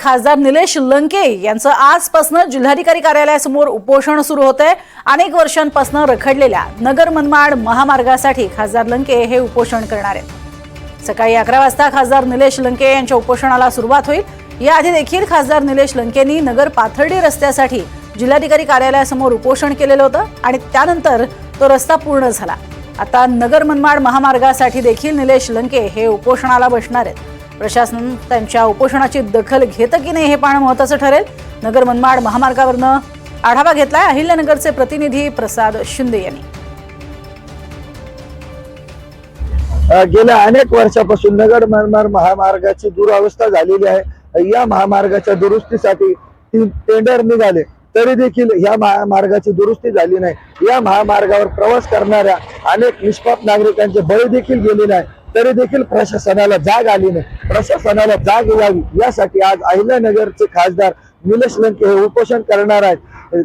खासदार निलेश लंके यांचं आजपासून जिल्हाधिकारी कार्यालयासमोर उपोषण सुरू होतंय. अनेक वर्षांपासून रखडलेल्या नगर मनमाड महामार्गासाठी खासदार लंके हे उपोषण करणार आहेत. सकाळी अकरा वाजता खासदार निलेश लंके यांच्या उपोषणाला सुरुवात होईल. याआधी देखील खासदार निलेश लंकेंनी नगर पाथर्डी रस्त्यासाठी जिल्हाधिकारी कार्यालयासमोर उपोषण केलेलं होतं आणि त्यानंतर तो रस्ता पूर्ण झाला. आता नगर मनमाड महामार्गासाठी देखील निलेश लंके हे उपोषणाला बसणार आहेत. प्रशासन त्यांच्या उपोषणाची दखल घेतं की नाही हे पाहणं महत्वाचं ठरेल. नगर मनमाड महामार्गावरनं आढावा घेतलाय. अहिल्यानगरचे प्रतिनिधी प्रसाद शिंदे यांनी. गेल्या अनेक वर्षापासून नगर मनमाड महामार्गाची दुरावस्था झालेली आहे. या महामार्गाच्या दुरुस्तीसाठी टेंडर निघाले. तरी देखील या महामार्गाची दुरुस्ती झाली नाही. या महामार्गावर प्रवास करणाऱ्या अनेक निष्पाप नागरिकांचे बळी देखील गेले नाही तरी देखील प्रशासनाला जाग आली नाही. प्रशासनाला जाग यावी. यासाठी आज अहिल्यानगरचे खासदार निलेश लंके हे उपोषण करणार आहेत.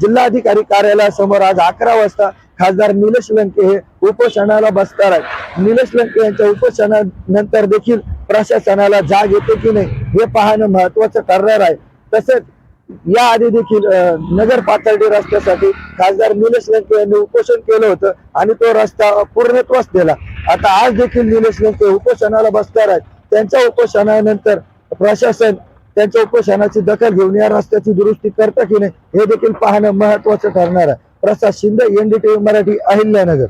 जिल्हाधिकारी कार्यालयासमोर आज अकरा वाजता खासदार निलेश लंके हे उपोषणाला बसणार आहेत. निलेश लंके यांच्या उपोषणानंतर देखील प्रशासनाला जाग येते की नाही हे पाहणं महत्वाचं ठरणार आहे. तसेच याआधी देखील नगर पातळी रस्त्यासाठी खासदार निलेश लंके यांनी उपोषण केलं होतं आणि तो रस्ता पूर्णत्वास दिला आता आज देखील निलेश लंके उपोषणाला बसणार आहेत. त्यांच्या उपोषणानंतर प्रशासन त्यांच्या उपोषणाची दखल घेऊन या रस्त्याची दुरुस्ती करता की नाही हे देखील पाहणं महत्वाचं ठरणार आहे. प्रसाद शिंदे एनडीटीव्ही मराठी अहिल्यानगर.